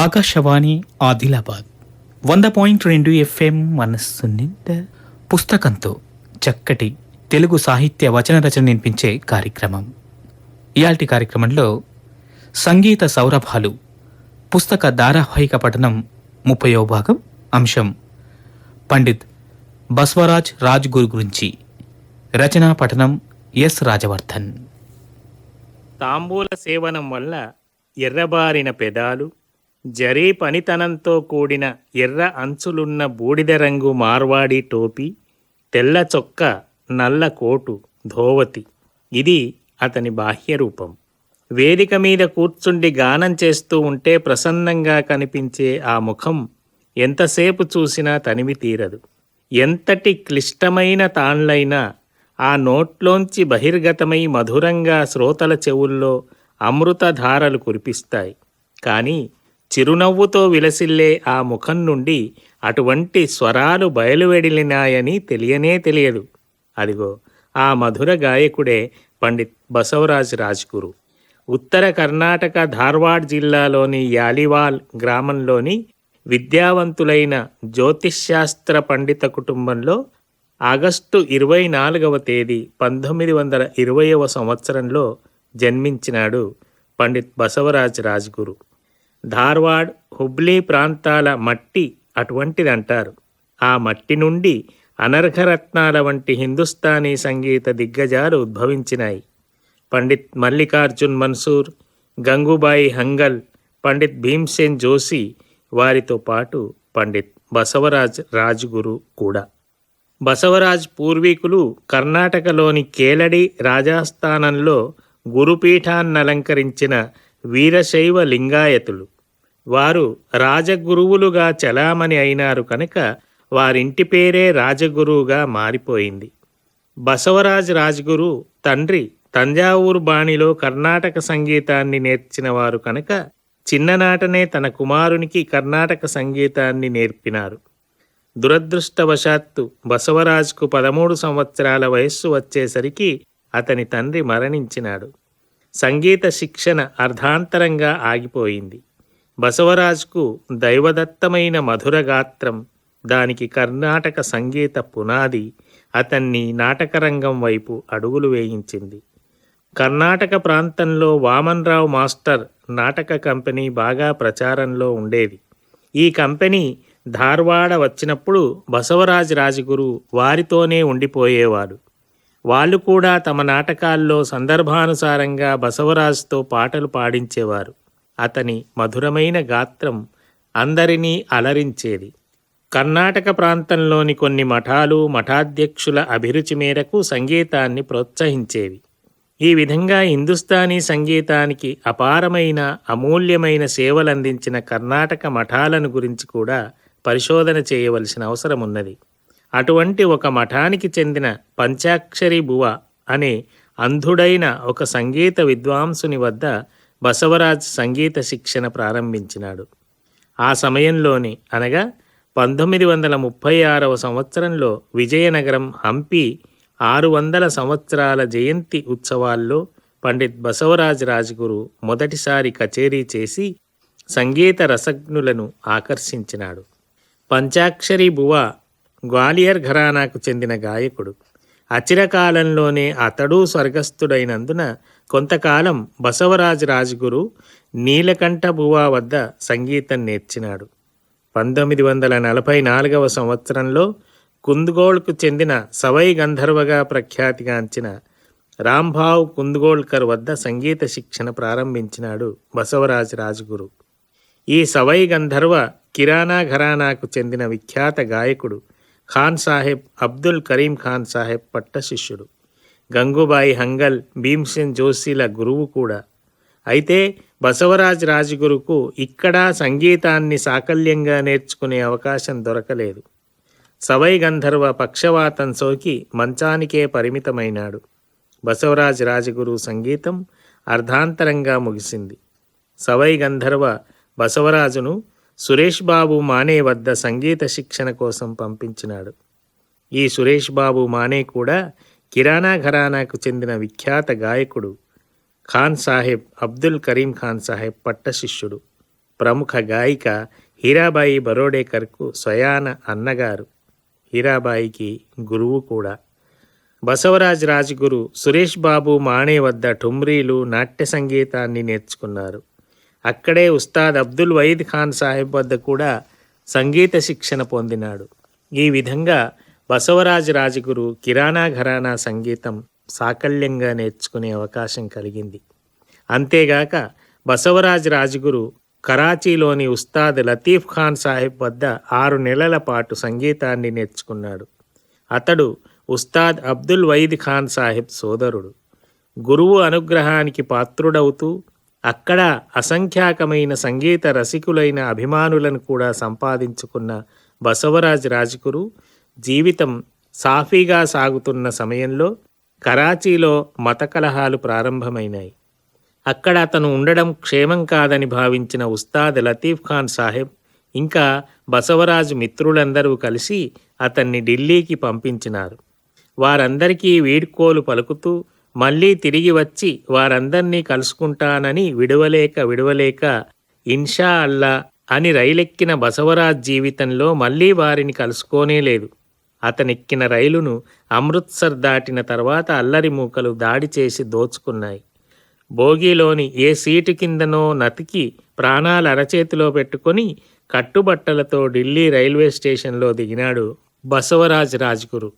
ఆకాశవాణి ఆదిలాబాద్. వంద పాయింట్ రెండు ఎఫ్ఎం మనస్సు నిండా పుస్తకంతో చక్కటి తెలుగు సాహిత్య వచన రచన వినిపించే కార్యక్రమం. ఇయాల్టి కార్యక్రమంలో సంగీత సౌరభాలు పుస్తక ధారావాహిక పఠనం ముప్పయో భాగం అంశం. పండిత్ బస్వరాజ్ రాజ్ గురు గురించి రచనా పఠనం ఎస్ రాజవర్ధన్. తాంబూల సేవనం వల్ల ఎర్రబారిన పెదాలు జరీ పనితనంతో కూడిన ఎర్ర అంచులున్న బూడిద రంగు మార్వాడి టోపీ తెల్ల చొక్క నల్ల కోటు ధోవతి. ఇది అతని బాహ్య రూపం. వేదిక మీద కూర్చుండి గానం చేస్తూ ఉంటే ప్రసన్నంగా కనిపించే ఆ ముఖం ఎంతసేపు చూసినా తనివి తీరదు. ఎంతటి క్లిష్టమైన తాన్లైనా ఆ నోట్లోంచి బహిర్గతమై మధురంగా శ్రోతల చెవుల్లో అమృతధారలు కురిపిస్తాయి. కానీ చిరునవ్వుతో విలసిల్లే ఆ ముఖం నుండి అటువంటి స్వరాలు బయలువెడిలినాయని తెలియనే తెలియదు. అదిగో ఆ మధుర గాయకుడే పండిత్ బసవరాజ్ రాజ్గురు. ఉత్తర కర్ణాటక ధార్వాడ్ జిల్లాలోని యాలివాల్ గ్రామంలోని విద్యావంతులైన జ్యోతిష్శాస్త్ర పండిత కుటుంబంలో ఆగస్టు ఇరవై నాలుగవ తేదీ పంతొమ్మిది వందల ఇరవయవ సంవత్సరంలో జన్మించినాడు పండిత్ బసవరాజ్ రాజ్గురు. ధార్వాడ్ హుబ్లీ ప్రాంతాల మట్టి అటువంటిదంటారు. ఆ మట్టి నుండి అనర్ఘరత్నాల వంటి హిందుస్థానీ సంగీత దిగ్గజాలు ఉద్భవించినాయి. పండిత్ మల్లికార్జున్ మన్సూర్ గంగుబాయి హంగల్ పండిత్ భీమ్సేన్ జోషి వారితో పాటు పండిత్ బసవరాజ్ రాజ్గురు కూడా. బసవరాజ్ పూర్వీకులు కర్ణాటకలోని కేలడి రాజాస్థానంలో గురుపీఠాన్నలంకరించిన వీరశైవ లింగాయతులు. వారు రాజగురువులుగా చలామణి అయినారు కనుక వారింటి పేరే రాజగురువుగా మారిపోయింది. బసవరాజ్ రాజ్గురు తండ్రి తంజావూరు బాణిలో కర్ణాటక సంగీతాన్ని నేర్చినవారు కనుక చిన్ననాటనే తన కుమారునికి కర్ణాటక సంగీతాన్ని నేర్పినారు. దురదృష్టవశాత్తు బసవరాజ్కు పదమూడు సంవత్సరాల వయస్సు వచ్చేసరికి అతని తండ్రి మరణించినాడు. సంగీత శిక్షణ అర్ధాంతరంగా ఆగిపోయింది. బసవరాజ్కు దైవదత్తమైన మధుర గాత్రం దానికి కర్ణాటక సంగీత పునాది అతన్ని నాటకరంగం వైపు అడుగులు వేయించింది. కర్ణాటక ప్రాంతంలో వామన్రావు మాస్టర్ నాటక కంపెనీ బాగా ప్రచారంలో ఉండేది. ఈ కంపెనీ ధార్వాడ వచ్చినప్పుడు బసవరాజ్ రాజగురు వారితోనే ఉండిపోయేవాడు. వాళ్ళు కూడా తమ నాటకాల్లో సందర్భానుసారంగా బసవరాజుతో పాటలు పాడించేవారు. అతని మధురమైన గాత్రం అందరినీ అలరించేది. కర్ణాటక ప్రాంతంలోని కొన్ని మఠాలు మఠాధ్యక్షుల అభిరుచి మేరకు సంగీతాన్ని ప్రోత్సహించేవి. ఈ విధంగా హిందుస్థానీ సంగీతానికి అపారమైన అమూల్యమైన సేవలందించిన కర్ణాటక మఠాలను గురించి కూడా పరిశోధన చేయవలసిన అవసరం ఉన్నది అటువంటి ఒక మఠానికి చెందిన పంచాక్షరి బువ అనే అంధుడైన ఒక సంగీత విద్వాంసుని వద్ద బసవరాజ్ సంగీత శిక్షణ ప్రారంభించినాడు. ఆ సమయంలోని అనగా పంతొమ్మిది వందల ముప్పై ఆరవ సంవత్సరంలో విజయనగరం హంపి ఆరు వందల సంవత్సరాల జయంతి ఉత్సవాల్లో పండిత్ బసవరాజ్ రాజ్గురు మొదటిసారి కచేరీ చేసి సంగీత రసజ్ఞులను ఆకర్షించినాడు. పంచాక్షరి బువ గ్వాలియర్ ఘరానాకు చెందిన గాయకుడు. అచిరకాలంలోనే అతడు స్వర్గస్థుడైనందున కొంతకాలం బసవరాజ్ రాజ్గురు నీలకంఠ బువా వద్ద సంగీతం నేర్చినాడు. పంతొమ్మిది వందల నలభై నాలుగవ సంవత్సరంలో కుందుగోళ్కు చెందిన సవై గంధర్వగా ప్రఖ్యాతిగాంచిన రాంభావ్ కుంద్గోల్కర్ వద్ద సంగీత శిక్షణ ప్రారంభించినాడు బసవరాజ్ రాజ్గురు. ఈ సవై గంధర్వ కిరాణా ఘరానాకు చెందిన విఖ్యాత గాయకుడు ఖాన్ సాహెబ్ అబ్దుల్ కరీం ఖాన్ సాహెబ్ పట్ట శిష్యుడు. గంగుబాయి హంగల్ భీమ్సేన్ జోషిల గురువు కూడా. అయితే బసవరాజ్ రాజగురుకు ఇక్కడ సంగీతాన్ని సాకల్యంగా నేర్చుకునే అవకాశం దొరకలేదు. సవై గంధర్వ పక్షవాతం సోకి మంచానికే పరిమితమైనాడు. బసవరాజ్ రాజగురు సంగీతం అర్ధాంతరంగా ముగిసింది. సవై గంధర్వ బసవరాజును సురేష్ బాబు మానే వద్ద సంగీత శిక్షణ కోసం పంపించినాడు. ఈ సురేష్ బాబు మానే కూడా కిరాణా ఘరానాకు చెందిన విఖ్యాత గాయకుడు ఖాన్ సాహెబ్ అబ్దుల్ కరీం ఖాన్ సాహెబ్ పట్ట శిష్యుడు ప్రముఖ గాయిక హీరాబాయి బరోడేకర్కు స్వయాన అన్నగారు హీరాబాయికి గురువు కూడా. బసవరాజ్ రాజగురు సురేష్ బాబు మాణే వద్ద ఠుమ్రీలు నాట్య సంగీతాన్ని నేర్చుకున్నారు. అక్కడే ఉస్తాద్ అబ్దుల్ వయీద్ ఖాన్ సాహెబ్ వద్ద కూడా సంగీత శిక్షణ పొందినాడు. ఈ విధంగా బసవరాజ్ రాజగురు కిరాణా ఘరానా సంగీతం సాకల్యంగా నేర్చుకునే అవకాశం కలిగింది. అంతేగాక బసవరాజ్ రాజగురు కరాచీలోని ఉస్తాద్ లతీఫ్ ఖాన్ సాహెబ్ వద్ద ఆరు నెలల పాటు సంగీతాన్ని నేర్చుకున్నాడు. అతడు ఉస్తాద్ అబ్దుల్ వయీద్ ఖాన్ సాహెబ్ సోదరుడు. గురువు అనుగ్రహానికి పాత్రుడవుతూ అక్కడ అసంఖ్యాకమైన సంగీత రసికులైన అభిమానులను కూడా సంపాదించుకున్న బసవరాజ్ రాజగురు జీవితం సాఫీగా సాగుతున్న సమయంలో కరాచీలో మత కలహాలు ప్రారంభమైనాయి. అక్కడ అతను ఉండడం క్షేమం కాదని భావించిన ఉస్తాద్ లతీఫ్ ఖాన్ సాహెబ్ ఇంకా బసవరాజు మిత్రులందరూ కలిసి అతన్ని ఢిల్లీకి పంపించినారు. వారందరికీ వీడ్కోలు పలుకుతూ మళ్ళీ తిరిగి వచ్చి వారందర్నీ కలుసుకుంటానని విడవలేక విడవలేక ఇన్షా అల్లా అని రైలెక్కిన బసవరాజ్ జీవితంలో మళ్ళీ వారిని కలుసుకోనే లేదు. అతనెక్కిన రైలును అమృత్సర్ దాటిన తర్వాత అల్లరి మూకలు దాడి చేసి దోచుకున్నాయి. బోగీలోని ఏ సీటు కిందనో నతికి ప్రాణాలు అరచేతిలో పెట్టుకొని కట్టుబట్టలతో ఢిల్లీ రైల్వే స్టేషన్లో దిగినాడు బసవరాజ్ రాజ్గురు.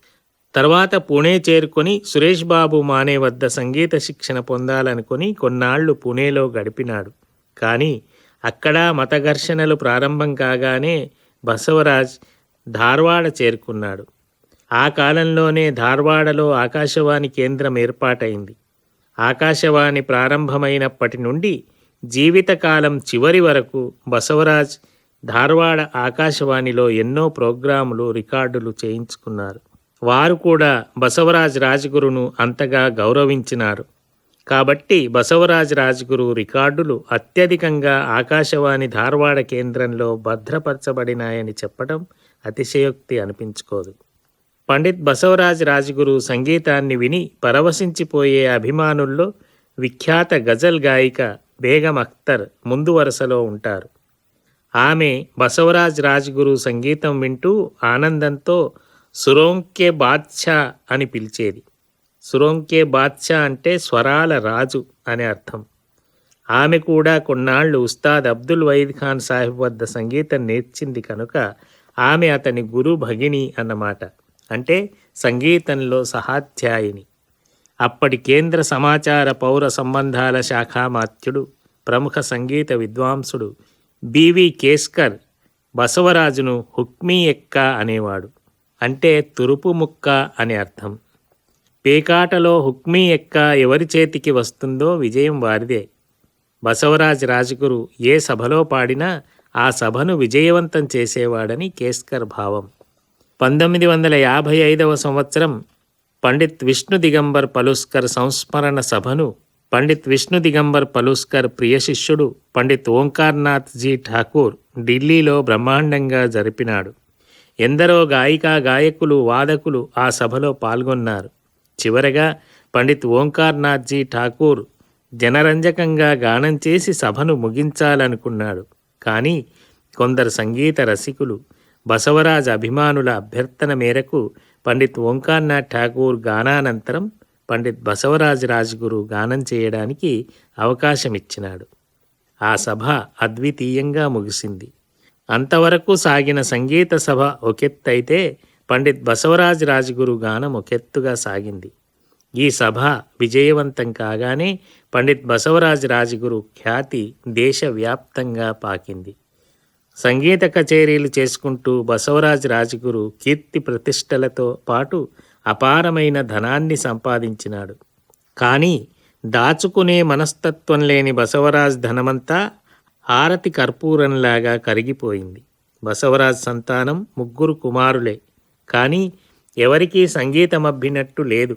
తర్వాత పుణే చేరుకొని సురేష్ బాబు మానే వద్ద సంగీత శిక్షణ పొందాలనుకుని కొన్నాళ్ళు పుణేలో గడిపినాడు. కానీ అక్కడ మత ఘర్షణలు ప్రారంభం కాగానే బసవరాజ్ ధార్వాడ చేరుకున్నాడు. ఆ కాలంలోనే ధార్వాడలో ఆకాశవాణి కేంద్రం ఏర్పాటైంది. ఆకాశవాణి ప్రారంభమైనప్పటి నుండి జీవితకాలం చివరి వరకు బసవరాజ్ ధార్వాడ ఆకాశవాణిలో ఎన్నో ప్రోగ్రాములు రికార్డులు చేయించుకున్నారు. వారు కూడా బసవరాజ్ రాజగురును అంతగా గౌరవించినారు. కాబట్టి బసవరాజ్ రాజగురు రికార్డులు అత్యధికంగా ఆకాశవాణి ధార్వాడ కేంద్రంలో భద్రపరచబడినాయని చెప్పడం అతిశయోక్తి అనిపించుకోదు. పండిత్ బసవరాజ్ రాజగురు సంగీతాన్ని విని పరవశించిపోయే అభిమానుల్లో విఖ్యాత గజల్ గాయిక బేగం అఖ్తర్ ముందు వరుసలో ఉంటారు. ఆమె బసవరాజ్ రాజ్గురు సంగీతం వింటూ ఆనందంతో సురోంకే బాద్షా అని పిలిచేది. సురోంకే బాద్షా అంటే స్వరాల రాజు అని అర్థం. ఆమె కూడా కొన్నాళ్ళు ఉస్తాద్ అబ్దుల్ వైద్ ఖాన్ సాహిబ్ వద్ద సంగీతం నేర్చింది కనుక ఆమె అతని గురు భగిని అన్నమాట. అంటే సంగీతంలో సహాధ్యాయిని. అప్పటి కేంద్ర సమాచార పౌర సంబంధాల శాఖామాత్యుడు ప్రముఖ సంగీత విద్వాంసుడు బివి కేస్కర్ బసవరాజును హుక్మీ ఎక్క అనేవాడు. అంటే తురుపు ముక్క అని అర్థం. పేకాటలో హుక్మీ ఎక్క ఎవరి చేతికి వస్తుందో విజయం వారిదే. బసవరాజ్ రాజగురు ఏ సభలో పాడినా ఆ సభను విజయవంతం చేసేవాడని కేస్కర్ భావం. పంతొమ్మిది వందల యాభై ఐదవ సంవత్సరం పండిత్ విష్ణు దిగంబర్ పలుస్కర్ సంస్మరణ సభను పండిత్ విష్ణు దిగంబర్ పలుస్కర్ ప్రియ శిష్యుడు పండిత్ ఓంకార్నాథ్జీ ఠాకూర్ ఢిల్లీలో బ్రహ్మాండంగా జరిపినాడు. ఎందరో గాయికా గాయకులు వాదకులు ఆ సభలో పాల్గొన్నారు. చివరగా పండిత్ ఓంకార్నాథ్జీ ఠాకూర్ జనరంజకంగా గానం చేసి సభను ముగించాలనుకున్నాడు. కానీ కొందరు సంగీత రసికులు బసవరాజ్ అభిమానుల అభ్యర్థన మేరకు పండిత్ ఓంకార్నాథ్ ఠాకూర్ గానానంతరం పండిత్ బసవరాజ్ రాజ్గురు గానం చేయడానికి అవకాశం ఇచ్చినాడు ఆ సభ అద్వితీయంగా ముగిసింది. అంతవరకు సాగిన సంగీత సభ ఒకెత్తైతే పండిత్ బసవరాజ్ రాజగురు గానం ఒకెత్తుగా సాగింది. ఈ సభ విజయవంతం కాగానే పండిత్ బసవరాజ్ రాజగురు ఖ్యాతి దేశవ్యాప్తంగా పాకింది. సంగీత కచేరీలు చేసుకుంటూ బసవరాజ్ రాజగురు కీర్తి ప్రతిష్టలతో పాటు అపారమైన ధనాన్ని సంపాదించినాడు. కానీ దాచుకునే మనస్తత్వం లేని బసవరాజ్ ధనమంతా హారతి కర్పూరంలాగా కరిగిపోయింది. బసవరాజ్ సంతానం ముగ్గురు కుమారులే. కానీ ఎవరికీ సంగీతమబ్బినట్టు లేదు.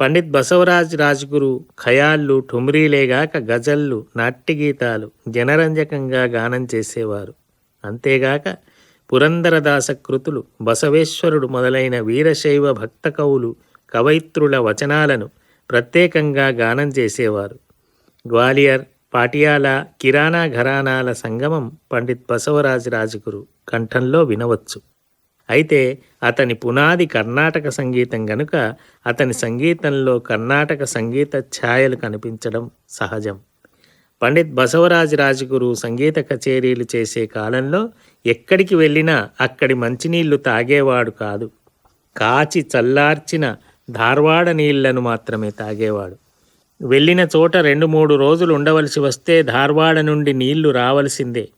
పండిత్ బసవరాజ్ రాజ్గురు ఖయాళ్ళు ఠుమ్రీలేగాక గజళ్ళు నాట్యగీతాలు జనరంజకంగా గానం చేసేవారు. అంతేగాక పురందరదాస కృతులు బసవేశ్వరుడు మొదలైన వీరశైవ భక్త కవులు కవయిత్రుల వచనాలను ప్రత్యేకంగా గానం చేసేవారు. గ్వాలియర్ పాటియాల కిరాణా ఘరానాల సంగమం పండిత్ బసవరాజ్ రాజగురు కంఠంలో వినవచ్చు. అయితే అతని పునాది కర్ణాటక సంగీతం గనుక అతని సంగీతంలో కర్ణాటక సంగీత ఛాయలు కనిపించడం సహజం. పండిత్ బసవరాజు రాజగురు సంగీత కచేరీలు చేసే కాలంలో ఎక్కడికి వెళ్ళినా అక్కడి మంచినీళ్ళు తాగేవాడు కాదు. కాచి చల్లార్చిన ధార్వాడ నీళ్ళను మాత్రమే తాగేవాడు. వెళ్ళిన చోట రెండు మూడు రోజులు ఉండవలసి వస్తే ధార్వాడ నుండి నీళ్ళు రావలసిందే.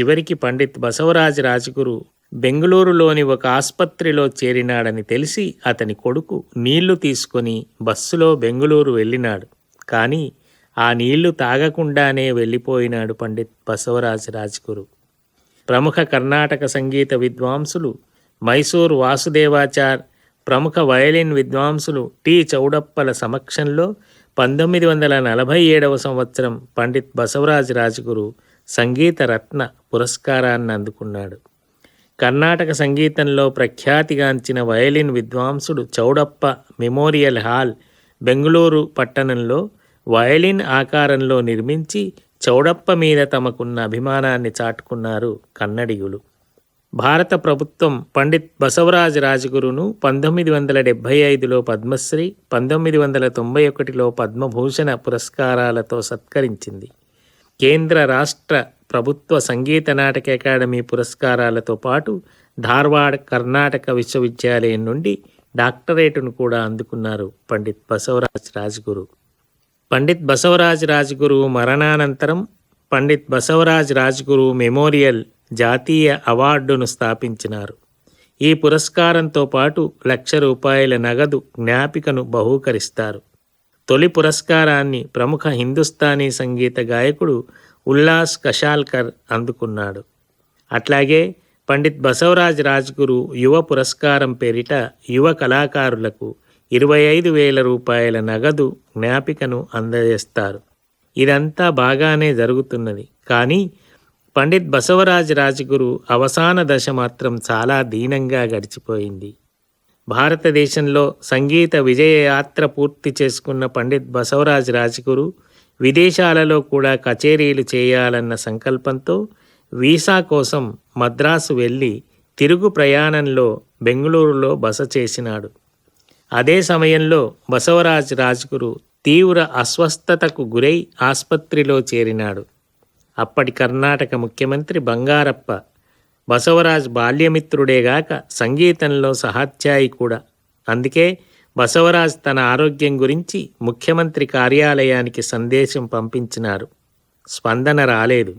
చివరికి పండిత్ బసవరాజ్ రాజగురు బెంగళూరులోని ఒక ఆసుపత్రిలో చేరినాడని తెలిసి అతని కొడుకు నీళ్ళు తీసుకొని బస్సులో బెంగళూరు వెళ్ళినాడు. కానీ ఆ నీళ్ళు తాగకుండానే వెళ్ళిపోయినాడు పండిత్ బసవరాజ్ రాజగురు. ప్రముఖ కర్ణాటక సంగీత విద్వాంసులు మైసూర్ వాసుదేవాచార్ ప్రముఖ వయలిన్ విద్వాంసులు టి చౌడప్పల సమక్షంలో పంతొమ్మిది వందల నలభై ఏడవ సంవత్సరం పండిత్ బసవరాజ్ రాజగురు సంగీత రత్న పురస్కారాన్ని అందుకున్నాడు. కర్ణాటక సంగీతంలో ప్రఖ్యాతిగాంచిన వయలిన్ విద్వాంసుడు చౌడప్ప మెమోరియల్ హాల్ బెంగళూరు పట్టణంలో వయలిన్ ఆకారంలో నిర్మించి చౌడప్ప మీద తమకున్న అభిమానాన్ని చాటుకున్నారు కన్నడిగులు. భారత ప్రభుత్వం పండిత్ బసవరాజ్ రాజగురును పంతొమ్మిది వందల డెబ్భై ఐదులో పద్మశ్రీ పంతొమ్మిది వందల తొంభై ఒకటిలో పద్మభూషణ పురస్కారాలతో సత్కరించింది. కేంద్ర రాష్ట్ర ప్రభుత్వ సంగీత నాటక అకాడమీ పురస్కారాలతో పాటు ధార్వాడ్ కర్ణాటక విశ్వవిద్యాలయం నుండి డాక్టరేటును కూడా అందుకున్నారు పండిత్ బసవరాజ్ రాజగురు. పండిత్ బసవరాజ్ రాజగురు మరణానంతరం పండిత్ బసవరాజ్ రాజగురు మెమోరియల్ జాతీయ అవార్డును స్థాపించినారు. ఈ పురస్కారంతో పాటు లక్ష రూపాయల నగదు జ్ఞాపికను బహూకరిస్తారు. తొలి పురస్కారాన్ని ప్రముఖ హిందుస్థానీ సంగీత గాయకుడు ఉల్లాస్ కషాల్కర్ అందుకున్నాడు. అట్లాగే పండిత్ బసవరాజ్ రాజ్గురు యువ పురస్కారం పేరిట యువ కళాకారులకు ఇరవై ఐదు వేల రూపాయల నగదు జ్ఞాపికను అందజేస్తారు. ఇదంతా బాగానే జరుగుతున్నది. కానీ పండిత్ బసవరాజ్ రాజగురు అవసాన దశ మాత్రం చాలా దీనంగా గడిచిపోయింది. భారతదేశంలో సంగీత విజయయాత్ర పూర్తి చేసుకున్న పండిత్ బసవరాజ్ రాజగురు విదేశాలలో కూడా కచేరీలు చేయాలన్న సంకల్పంతో వీసా కోసం మద్రాసు వెళ్ళి తిరుగు ప్రయాణంలో బెంగళూరులో బస చేసినాడు. అదే సమయంలో బసవరాజ్ రాజగురు తీవ్ర అస్వస్థతకు గురై ఆసుపత్రిలో చేరినాడు. అప్పటి కర్ణాటక ముఖ్యమంత్రి బంగారప్ప బసవరాజ్ బాల్యమిత్రుడేగాక సంగీతంలో సహాధ్యాయి కూడా. అందుకే బసవరాజ్ తన ఆరోగ్యం గురించి ముఖ్యమంత్రి కార్యాలయానికి సందేశం పంపించినారు. స్పందన రాలేదు.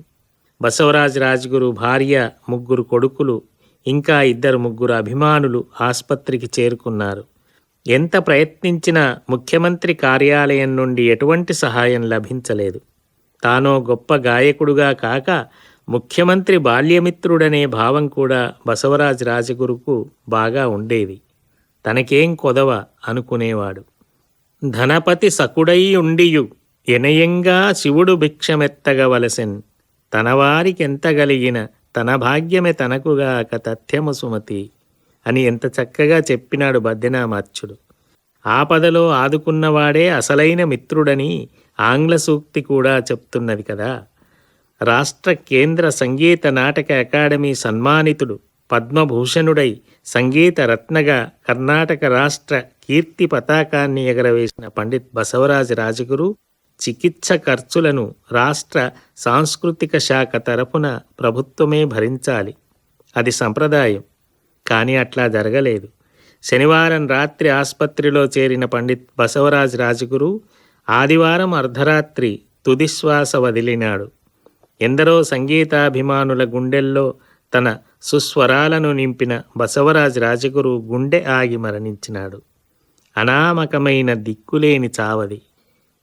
బసవరాజ్ రాజ్గురు భార్య ముగ్గురు కొడుకులు ఇంకా ఇద్దరు ముగ్గురు అభిమానులు ఆసుపత్రికి చేరుకున్నారు. ఎంత ప్రయత్నించినా ముఖ్యమంత్రి కార్యాలయం నుండి ఎటువంటి సహాయం లభించలేదు. తానో గొప్ప గాయకుడుగా కాక ముఖ్యమంత్రి బాల్యమిత్రుడనే భావం కూడా బసవరాజ్ రాజగురుకు బాగా ఉండేది. తనకేం కొదవ అనుకునేవాడు. ధనపతి సకుడై ఉండియు ఎనయంగా శివుడు భిక్షమెత్తగవలసెన్ తనవారికెంతగలిగిన తన భాగ్యమే తనకుగాక తథ్యము సుమతి అని ఎంత చక్కగా చెప్పినాడు బద్దెనామాచ్యుడు ఆపదలో ఆదుకున్నవాడే అసలైన మిత్రుడని ఆంగ్ల సూక్తి కూడా చెప్తున్నది కదా. రాష్ట్ర కేంద్ర సంగీత నాటక అకాడమీ సన్మానితుడు పద్మభూషణుడై సంగీత రత్నగా కర్ణాటక రాష్ట్ర కీర్తి పతాకాన్ని ఎగరవేసిన పండిత్ బసవరాజ్ రాజగురు చికిత్స ఖర్చులను రాష్ట్ర సాంస్కృతిక శాఖ తరపున ప్రభుత్వమే భరించాలి. అది సంప్రదాయం. కానీ అట్లా జరగలేదు. శనివారం రాత్రి ఆసుపత్రిలో చేరిన పండిత్ బసవరాజ్ రాజగురు ఆదివారం అర్ధరాత్రి తుదిశ్వాస వదిలినాడు. ఎందరో సంగీతాభిమానుల గుండెల్లో తన సుస్వరాలను నింపిన బసవరాజ్ రాజగురు గుండె ఆగి మరణించినాడు. అనామకమైన దిక్కులేని చావది.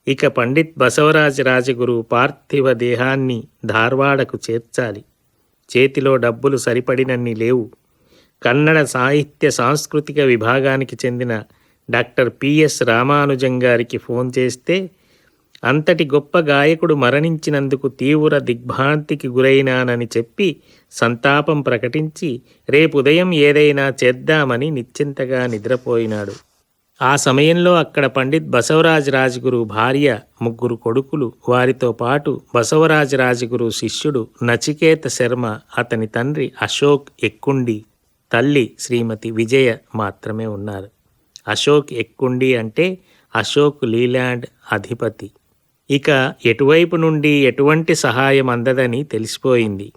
ఇక పండిత్ బసవరాజ్ రాజగురు పార్థివ దేహాన్ని ధార్వాడకు చేర్చాలి. చేతిలో డబ్బులు సరిపడినన్ని లేవు. కన్నడ సాహిత్య సాంస్కృతిక విభాగానికి చెందిన డాక్టర్ పిఎస్ రామానుజం గారికి ఫోన్ చేస్తే అంతటి గొప్ప గాయకుడు మరణించినందుకు తీవ్ర దిగ్భ్రాంతికి గురైనానని చెప్పి సంతాపం ప్రకటించి రేపు ఉదయం ఏదైనా చేద్దామని నిశ్చింతగా నిద్రపోయినాడు. ఆ సమయంలో అక్కడ పండిత్ బసవరాజ్ రాజగురు భార్య ముగ్గురు కొడుకులు వారితో పాటు బసవరాజ్ రాజగురు శిష్యుడు నచికేత శర్మ అతని తండ్రి అశోక్ ఎక్కుండి తల్లి శ్రీమతి విజయ మాత్రమే ఉన్నారు. అశోక్ ఎక్కుండి అంటే అశోక్ లీలాండ్ అధిపతి. ఇక ఎటువైపు నుండి ఎటువంటి సహాయం అందదని తెలిసిపోయింది.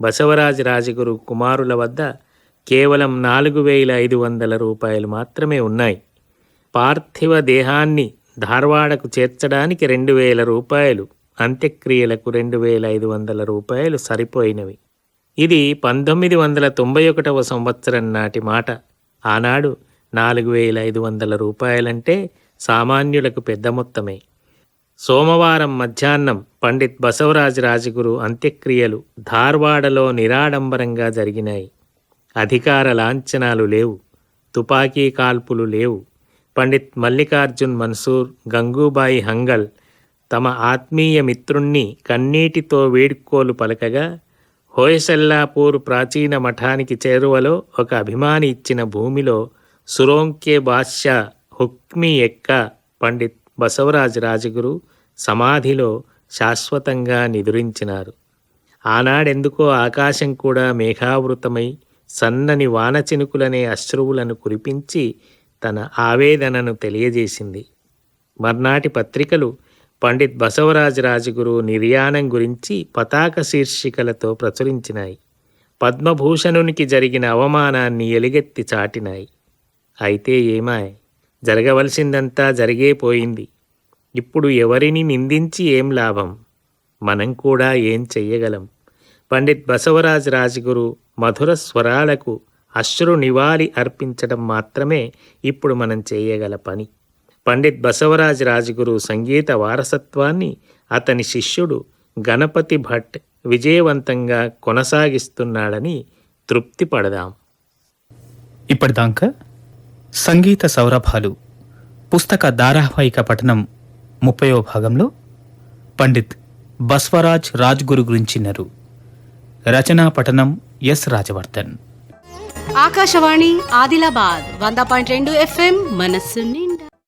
బసవరాజ్ రాజగురు కుమారుల వద్ద కేవలం నాలుగు వేల ఐదు వందల రూపాయలు మాత్రమే ఉన్నాయి. పార్థివ దేహాన్ని ధార్వాడకు చేర్చడానికి రెండు వేల రూపాయలు అంత్యక్రియలకు రెండు వేల ఐదు వందల రూపాయలు సరిపోయినవి. ఇది పంతొమ్మిది వందల తొంభై ఒకటవ సంవత్సరం నాటి మాట. ఆనాడు నాలుగు వేల ఐదు వందల రూపాయలంటే సామాన్యులకు పెద్ద మొత్తమే. సోమవారం మధ్యాహ్నం పండిత్ బసవరాజ్ రాజగురు అంత్యక్రియలు ధార్వాడలో నిరాడంబరంగా జరిగినాయి. అధికార లాంఛనాలు లేవు. తుపాకీ కాల్పులు లేవు. పండిత్ మల్లికార్జున్ మన్సూర్ గంగూబాయి హంగల్ తమ ఆత్మీయ మిత్రుణ్ణి కన్నీటితో వేడుకోలు పలకగా హోయసల్లాపూర్ ప్రాచీన మఠానికి చేరువలో ఒక అభిమాని ఇచ్చిన భూమిలో సురోంకే బాద్షా హుక్మి ఎక్క పండిత్ బసవరాజ్ రాజగురు సమాధిలో శాశ్వతంగా నిదురించినారు. ఆనాడెందుకో ఆకాశం కూడా మేఘావృతమై సన్నని వానచినుకులనే అశ్రువులను కురిపించి తన ఆవేదనను తెలియజేసింది. మర్నాటి పత్రికలు పండిత్ బసవరాజ్ రాజగురు నిర్యాణం గురించి పతాక శీర్షికలతో ప్రచురించినాయి. పద్మభూషణునికి జరిగిన అవమానాన్ని ఎలుగెత్తి చాటినాయి. అయితే ఏమాయ్? జరగవలసిందంతా జరిగేపోయింది ఇప్పుడు ఎవరిని నిందించి ఏం లాభం? మనం కూడా ఏం చెయ్యగలం? పండిత్ బసవరాజ్ రాజగురు మధుర స్వరాలకు అశ్రు నివాళి అర్పించడం మాత్రమే ఇప్పుడు మనం చేయగల పని. పండిత్ బసవరాజ్ రాజగురు సంగీత వారసత్వాన్ని అతని శిష్యుడు గణపతి భట్ విజయవంతంగా కొనసాగిస్తున్నాడని తృప్తి పడదాం ఇప్పటిదాకా సంగీత సౌరభాలు. పుస్తక ధారావాహిక పఠనం ముప్పయో భాగంలో పండిత్ బస్వరాజ్ రాజ్గురు గురించినరు. రచనా పఠనం ఎస్ రాజవర్ధన్. ఆకాశవాణి ఆదిలాబాద్ వంద పాయింట్ రెండు ఎఫ్ఎం మనస్సు